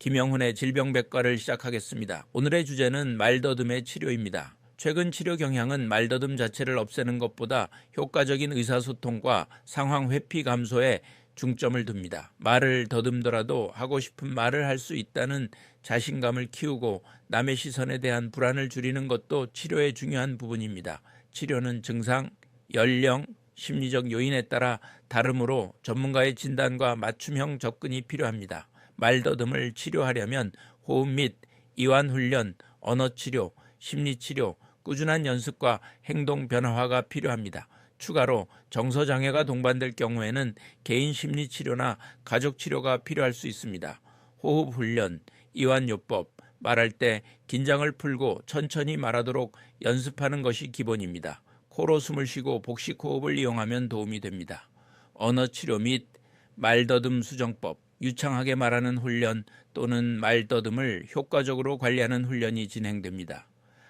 김영훈의 질병백과를 시작하겠습니다. 오늘의 주제는 말더듬의 치료입니다. 최근 치료 경향은 말더듬 자체를 없애는 것보다 효과적인 의사소통과 상황 회피 감소에 중점을 둡니다. 말을 더듬더라도 하고 싶은 말을 할 수 있다는 자신감을 키우고 남의 시선에 대한 불안을 줄이는 것도 치료의 중요한 부분입니다. 치료는 증상, 연령, 심리적 요인에 따라 다르므로 전문가의 진단과 맞춤형 접근이 필요합니다. 말더듬을 치료하려면 호흡 및 이완 훈련, 언어 치료, 심리 치료, 꾸준한 연습과 행동 변화가 필요합니다. 추가로 정서 장애가 동반될 경우에는 개인 심리 치료나 가족 치료가 필요할 수 있습니다. 호흡 훈련, 이완 요법, 말할 때 긴장을 풀고 천천히 말하도록 연습하는 것이 기본입니다. 코로 숨을 쉬고 복식 호흡을 이용하면 도움이 됩니다. 언어 치료 및 말더듬 수정법, 유창하게 말하는 훈련 또는 말더듬을 효과적으로 관리하는 훈련이 진행됩니다.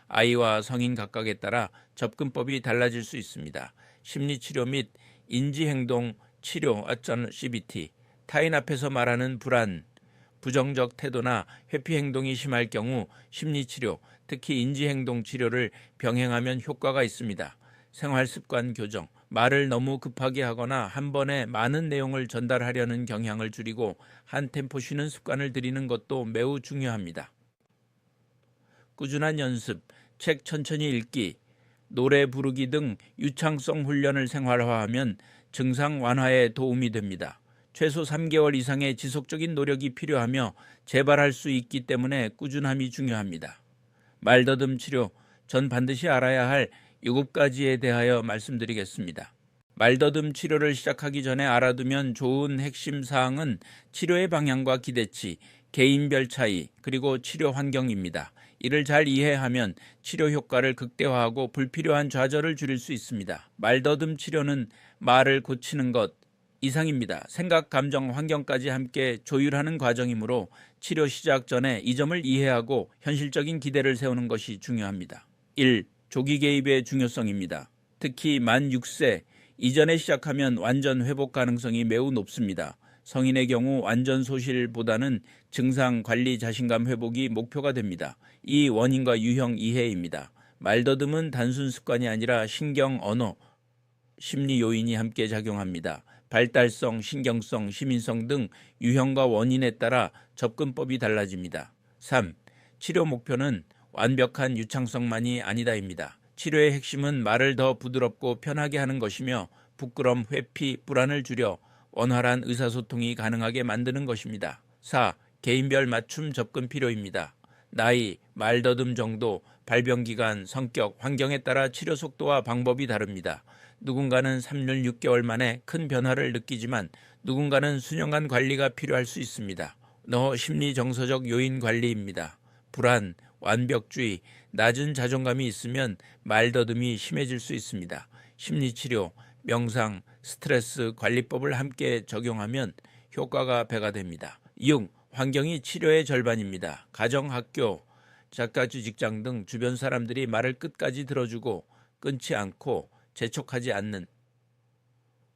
아이와 성인 각각에 따라 접근법이 달라질 수 있습니다. 심리치료 및 인지행동 치료 어쩌 CBT, 타인 앞에서 말하는 불안, 부정적 태도나 회피 행동이 심할 경우 심리치료, 특히 인지행동 치료를 병행하면 효과가 있습니다. 생활 습관 교정, 말을 너무 급하게 하거나 한 번에 많은 내용을 전달하려는 경향을 줄이고 한 템포 쉬는 습관을 들이는 것도 매우 중요합니다. 꾸준한 연습, 책 천천히 읽기, 노래 부르기 등 유창성 훈련을 생활화하면 증상 완화에 도움이 됩니다. 최소 3개월 이상의 지속적인 노력이 필요하며 재발할 수 있기 때문에 꾸준함이 중요합니다. 말더듬 치료, 전 반드시 알아야 할 7가지에 대하여 말씀드리겠습니다. 말더듬 치료를 시작하기 전에 알아두면 좋은 핵심 사항은 치료의 방향과 기대치, 개인별 차이, 그리고 치료 환경입니다. 이를 잘 이해하면 치료 효과를 극대화하고 불필요한 좌절을 줄일 수 있습니다. 말더듬 치료는 말을 고치는 것 이상입니다. 생각, 감정, 환경까지 함께 조율하는 과정이므로 치료 시작 전에 이 점을 이해하고 현실적인 기대를 세우는 것이 중요합니다. 1. 조기 개입의 중요성입니다. 특히 만 6세 이전에 시작하면 완전 회복 가능성이 매우 높습니다. 성인의 경우 완전 소실보다는 증상 관리 자신감 회복이 목표가 됩니다. 이 원인과 유형 이해입니다. 말더듬은 단순 습관이 아니라 신경, 언어, 심리 요인이 함께 작용합니다. 발달성, 신경성, 시민성 등 유형과 원인에 따라 접근법이 달라집니다. 3. 치료 목표는 완벽한 유창성만이 아니다입니다. 치료의 핵심은 말을 더 부드럽고 편하게 하는 것이며 부끄럼, 회피, 불안을 줄여 원활한 의사소통이 가능하게 만드는 것입니다. 4. 개인별 맞춤 접근 필요입니다. 나이, 말더듬 정도, 발병 기간, 성격, 환경에 따라 치료 속도와 방법이 다릅니다. 누군가는 3년 6개월 만에 큰 변화를 느끼지만 누군가는 수년간 관리가 필요할 수 있습니다. 너 심리 정서적 요인 관리입니다. 불안, 완벽주의, 낮은 자존감이 있으면 말더듬이 심해질 수 있습니다. 심리치료, 명상, 스트레스 관리법을 함께 적용하면 효과가 배가 됩니다. 6. 환경이 치료의 절반입니다. 가정, 학교, 작가주 직장 등 주변 사람들이 말을 끝까지 들어주고 끊지 않고 재촉하지 않는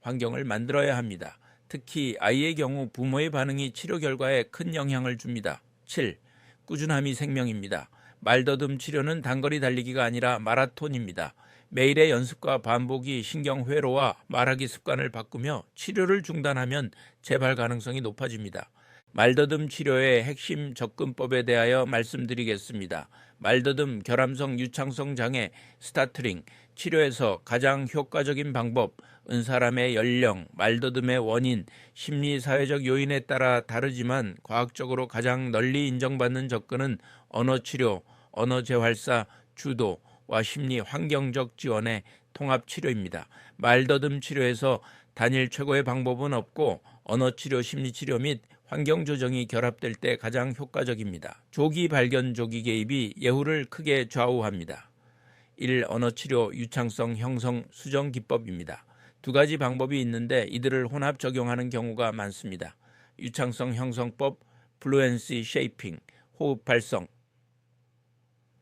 환경을 만들어야 합니다. 특히 아이의 경우 부모의 반응이 치료 결과에 큰 영향을 줍니다. 7. 꾸준함이 생명입니다. 말더듬 치료는 단거리 달리기가 아니라 마라톤입니다. 매일의 연습과 반복이 신경 회로와 말하기 습관을 바꾸며 치료를 중단하면 재발 가능성이 높아집니다. 말더듬 치료의 핵심 접근법에 대하여 말씀드리겠습니다. 말더듬 결함성 유창성 장애 스타트링 치료에서 가장 효과적인 방법 은 사람의 연령, 말더듬의 원인, 심리 사회적 요인에 따라 다르지만 과학적으로 가장 널리 인정받는 접근은 언어 치료, 언어 재활사, 주도와 심리 환경적 지원의 통합 치료입니다. 말더듬 치료에서 단일 최고의 방법은 없고 언어 치료, 심리 치료 및 환경 조정이 결합될 때 가장 효과적입니다. 조기 발견 조기 개입이 예후를 크게 좌우합니다. 1. 언어 치료 유창성 형성 수정 기법입니다. 두 가지 방법이 있는데 이들을 혼합 적용하는 경우가 많습니다. 유창성 형성법, 플루엔시 쉐이핑, 호흡 발성,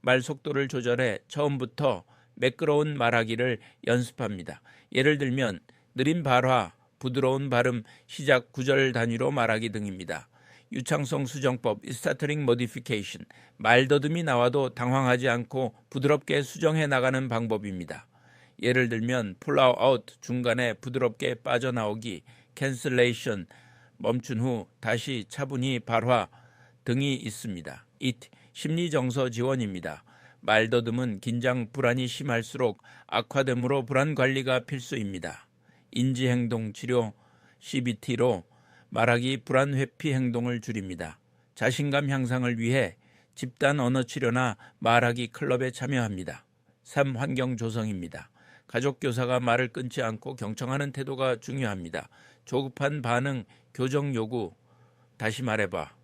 말 속도를 조절해 처음부터 매끄러운 말하기를 연습합니다. 예를 들면 느린 발화, 부드러운 발음, 시작 구절 단위로 말하기 등입니다. 유창성 수정법 스타터링 모디피케이션 말더듬이 나와도 당황하지 않고 부드럽게 수정해 나가는 방법입니다. 예를 들면 플라우 아웃 중간에 부드럽게 빠져나오기 캔슬레이션 멈춘 후 다시 차분히 발화 등이 있습니다. it 심리 정서 지원입니다. 말더듬은 긴장 불안이 심할수록 악화되므로 불안 관리가 필수입니다. 인지 행동 치료 CBT로 말하기 불안 회피 행동을 줄입니다. 자신감 향상을 위해 집단 언어 치료나 말하기 클럽에 참여합니다. 3. 환경 조성입니다. 가족 교사가 말을 끊지 않고 경청하는 태도가 중요합니다. 조급한 반응, 교정 요구, 다시 말해봐.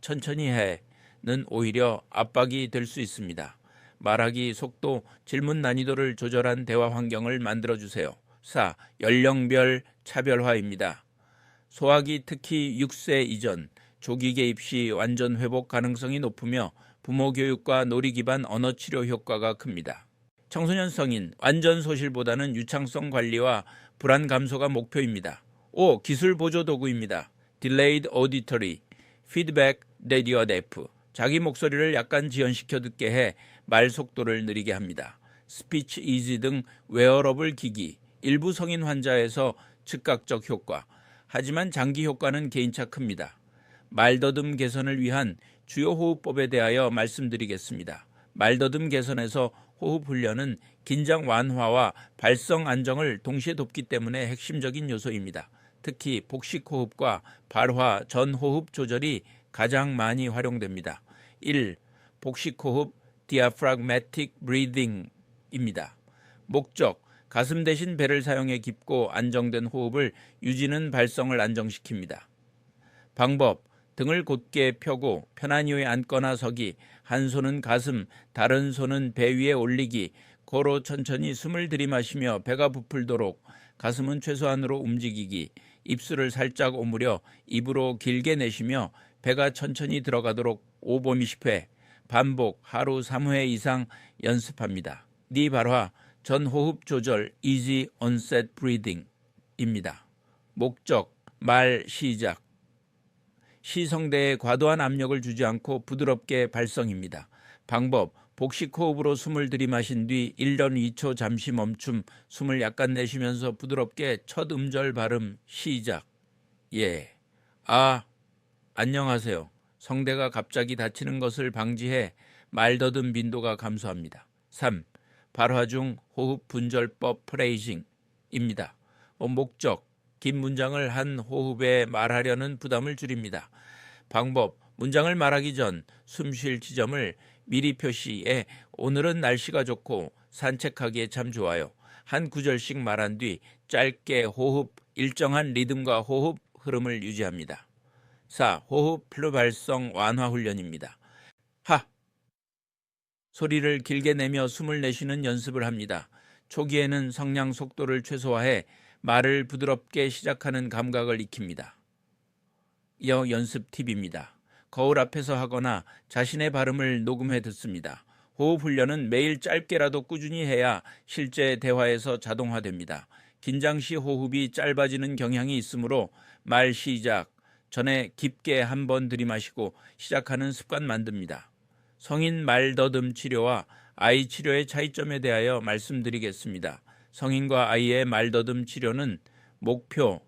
천천히 해 는 오히려 압박이 될 수 있습니다. 말하기 속도, 질문 난이도를 조절한 대화 환경을 만들어 주세요. 4. 연령별 차별화입니다. 소화기 특히 6세 이전 조기 개입 시 완전 회복 가능성이 높으며 부모 교육과 놀이 기반 언어 치료 효과가 큽니다. 청소년 성인 완전 소실보다는 유창성 관리와 불안 감소가 목표입니다. 5. 기술 보조 도구입니다. Delayed Auditory Feedback Radio Deaf 자기 목소리를 약간 지연시켜 듣게 해 말 속도를 느리게 합니다. 스피치 이지 등 웨어러블 기기 일부 성인 환자에서 즉각적 효과 하지만 장기 효과는 개인차 큽니다. 말더듬 개선을 위한 주요 호흡법에 대하여 말씀드리겠습니다. 말더듬 개선에서 호흡 훈련은 긴장 완화와 발성 안정을 동시에 돕기 때문에 핵심적인 요소입니다. 특히 복식 호흡과 발화 전 호흡 조절이 가장 많이 활용됩니다. 1. 복식 호흡 diaphragmatic breathing입니다. 목적 가슴 대신 배를 사용해 깊고 안정된 호흡을 유지는 발성을 안정시킵니다. 방법 등을 곧게 펴고 이유에 앉거나 서기 한 손은 가슴 다른 손은 배 위에 올리기 고로 천천히 숨을 들이마시며 배가 부풀도록 가슴은 최소한으로 움직이기 입술을 살짝 오므려 입으로 길게 내쉬며 배가 천천히 들어가도록 5번 20회 반복 하루 3회 이상 연습합니다. 니발화 전호흡 조절 easy onset breathing입니다. 목적 말 시작 시성대에 과도한 압력을 주지 않고 부드럽게 발성입니다. 방법 복식 호흡으로 숨을 들이마신 뒤 1년 2초 잠시 멈춤 숨을 약간 내쉬면서 부드럽게 첫 음절 발음 시작 예. 아 안녕하세요. 성대가 갑자기 닫히는 것을 방지해 말더듬 빈도가 감소합니다. 3. 발화 중 호흡 분절법 프레이징입니다. 어, 목적 긴 문장을 한 호흡에 말하려는 부담을 줄입니다. 방법 문장을 말하기 전 숨 쉴 지점을 미리 표시해 오늘은 날씨가 좋고 산책하기에 참 좋아요. 한 구절씩 말한 뒤 짧게 호흡 일정한 리듬과 호흡 흐름을 유지합니다. 4. 호흡 플루 발성 완화 훈련입니다. 하 소리를 길게 내며 숨을 내쉬는 연습을 합니다. 초기에는 성량 속도를 최소화해 말을 부드럽게 시작하는 감각을 익힙니다. 이어 연습 팁입니다. 거울 앞에서 하거나 자신의 발음을 녹음해 듣습니다. 호흡 훈련은 매일 짧게라도 꾸준히 해야 실제 대화에서 자동화됩니다. 긴장 시 호흡이 짧아지는 경향이 있으므로 말 시작 전에 깊게 한번 들이마시고 시작하는 습관 만듭니다. 성인 말더듬 치료와 아이 치료의 차이점에 대하여 말씀드리겠습니다. 성인과 아이의 말더듬 치료는 목표,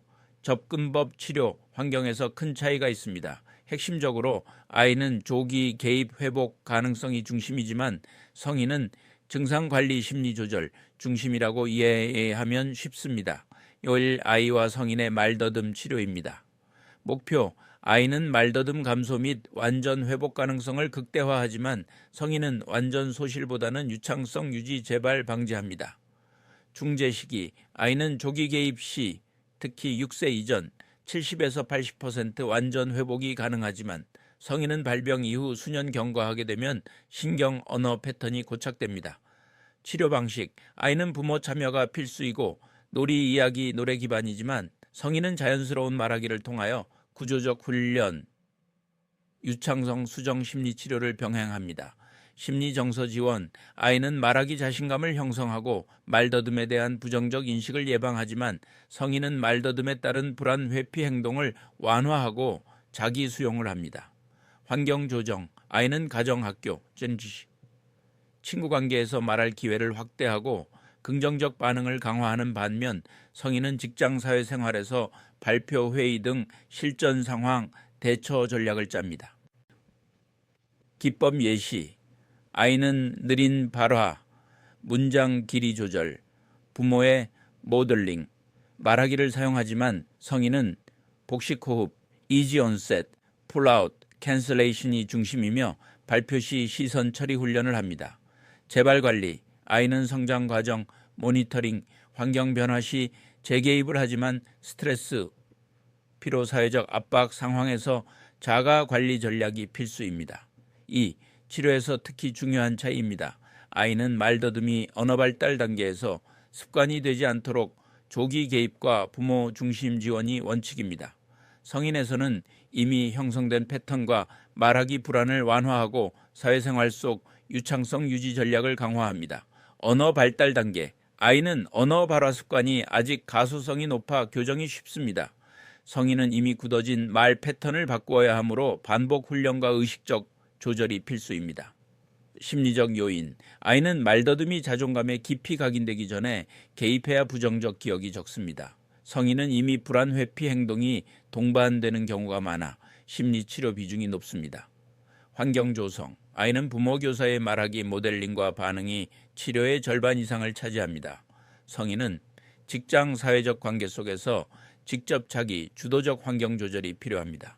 접근법 치료 환경에서 큰 차이가 있습니다. 핵심적으로 아이는 조기 개입 회복 가능성이 중심이지만 성인은 증상 관리 심리 조절 중심이라고 이해하면 쉽습니다. 요일 아이와 성인의 말더듬 치료입니다. 목표 아이는 말더듬 감소 및 완전 회복 가능성을 극대화하지만 성인은 완전 소실보다는 유창성 유지 재발 방지합니다. 중재 시기 아이는 조기 개입 시 특히 6세 이전 70에서 80% 완전 회복이 가능하지만 성인은 발병 이후 수년 경과하게 되면 신경 언어 패턴이 고착됩니다. 치료 방식 아이는 부모 참여가 필수이고 놀이 이야기 노래 기반이지만 성인은 자연스러운 말하기를 통하여 구조적 훈련, 유창성 수정 심리 치료를 병행합니다. 심리 정서 지원, 아이는 말하기 자신감을 형성하고 말더듬에 대한 부정적 인식을 예방하지만 성인은 말더듬에 따른 불안 회피 행동을 완화하고 자기 수용을 합니다. 환경 조정, 아이는 가정 학교, 젠지 친구 관계에서 말할 기회를 확대하고 긍정적 반응을 강화하는 반면 성인은 직장 사회 생활에서 발표 회의 등 실전 상황 대처 전략을 짭니다. 기법 예시 아이는 느린 발화, 문장 길이 조절, 부모의 모델링, 말하기를 사용하지만 성인은 복식 호흡, 이지 온셋, 풀아웃, 캔슬레이션이 중심이며 발표 시 시선 처리 훈련을 합니다. 재발 관리, 아이는 성장 과정, 모니터링, 환경 변화 시 재개입을 하지만 스트레스, 피로 사회적 압박 상황에서 자가 관리 전략이 필수입니다. 2. 치료에서 특히 중요한 차이입니다. 아이는 말더듬이 언어 발달 단계에서 습관이 되지 않도록 조기 개입과 부모 중심 지원이 원칙입니다. 성인에서는 이미 형성된 패턴과 말하기 불안을 완화하고 사회생활 속 유창성 유지 전략을 강화합니다. 언어 발달 단계. 아이는 언어 발화 습관이 아직 가소성이 높아 교정이 쉽습니다. 성인은 이미 굳어진 말 패턴을 바꾸어야 하므로 반복 훈련과 의식적 조절이 필수입니다. 심리적 요인. 아이는 말더듬이 자존감에 깊이 각인되기 전에 개입해야 부정적 기억이 적습니다. 성인은 이미 불안 회피 행동이 동반되는 경우가 많아 심리 치료 비중이 높습니다. 환경 조성. 아이는 부모 교사의 말하기 모델링과 반응이 치료의 절반 이상을 차지합니다. 성인은 직장 사회적 관계 속에서 직접 자기 주도적 환경 조절이 필요합니다.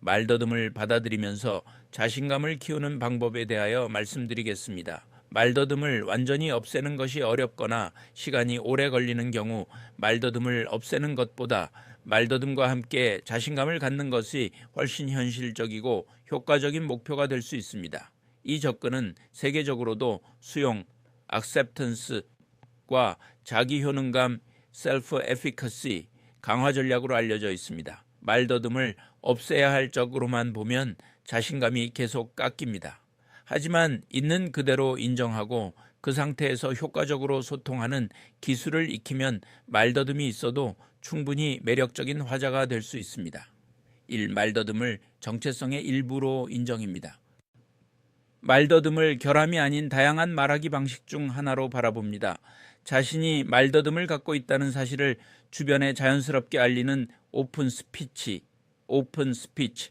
말더듬을 받아들이면서 자신감을 키우는 방법에 대하여 말씀드리겠습니다. 말더듬을 완전히 없애는 것이 어렵거나 시간이 오래 걸리는 경우 말더듬을 없애는 것보다 말더듬과 함께 자신감을 갖는 것이 훨씬 현실적이고 효과적인 목표가 될 수 있습니다. 이 접근은 세계적으로도 수용, acceptance과 자기 효능감, self efficacy 강화 전략으로 알려져 있습니다. 말더듬을 없애야 할 적으로만 보면 자신감이 계속 깎입니다. 하지만 있는 그대로 인정하고 그 상태에서 효과적으로 소통하는 기술을 익히면 말더듬이 있어도 충분히 매력적인 화자가 될 수 있습니다. 1. 말더듬을 정체성의 일부로 인정입니다. 말더듬을 결함이 아닌 다양한 말하기 방식 중 하나로 바라봅니다. 자신이 말더듬을 갖고 있다는 사실을 주변에 자연스럽게 알리는 오픈 스피치, 오픈 스피치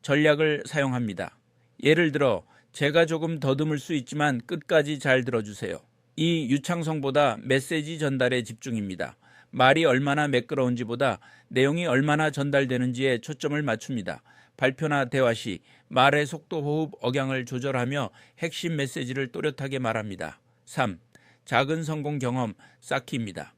전략을 사용합니다. 예를 들어 제가 조금 더듬을 수 있지만 끝까지 잘 들어주세요. 이 유창성보다 메시지 전달에 집중입니다. 말이 얼마나 매끄러운지보다 내용이 얼마나 전달되는지에 초점을 맞춥니다. 발표나 대화 시 말의 속도, 호흡, 억양을 조절하며 핵심 메시지를 또렷하게 말합니다. 3. 작은 성공 경험 쌓기입니다.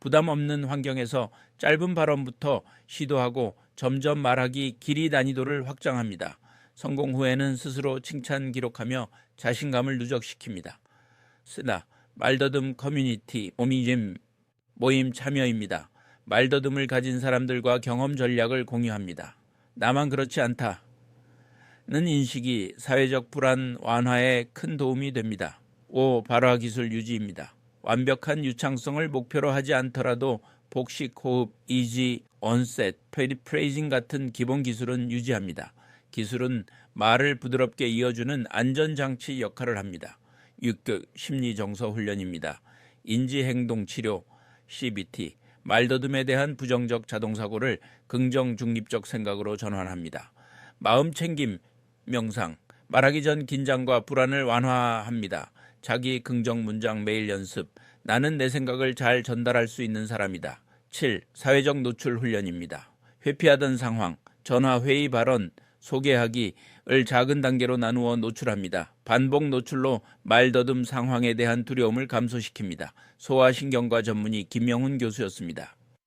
부담 없는 환경에서 짧은 발언부터 시도하고 점점 말하기 길이 난이도를 확장합니다. 성공 후에는 스스로 칭찬 기록하며 자신감을 누적시킵니다. 쓰나 말더듬 커뮤니티 오미짐 모임 참여입니다. 말더듬을 가진 사람들과 경험 전략을 공유합니다. 나만 그렇지 않다. 는 인식이 사회적 불안 완화에 큰 도움이 됩니다. 5. 발화 기술 유지입니다. 완벽한 유창성을 목표로 하지 않더라도 복식, 호흡, 이지, 언셋, 프레이징 같은 기본 기술은 유지합니다. 기술은 말을 부드럽게 이어주는 안전장치 역할을 합니다. 6급 심리정서 훈련입니다. 인지행동치료, CBT, 말더듬에 대한 부정적 자동사고를 긍정 중립적 생각으로 전환합니다. 마음 챙김, 명상, 말하기 전 긴장과 불안을 완화합니다. 자기 긍정 문장 매일 연습. 나는 내 생각을 잘 전달할 수 있는 사람이다. 7. 사회적 노출 훈련입니다. 회피하던 상황, 전화 회의 발언, 소개하기 을 작은 단계로 나누어 노출합니다. 반복 노출로 말더듬 상황에 대한 두려움을 감소시킵니다. 소아신경과 전문의 김명훈 교수였습니다.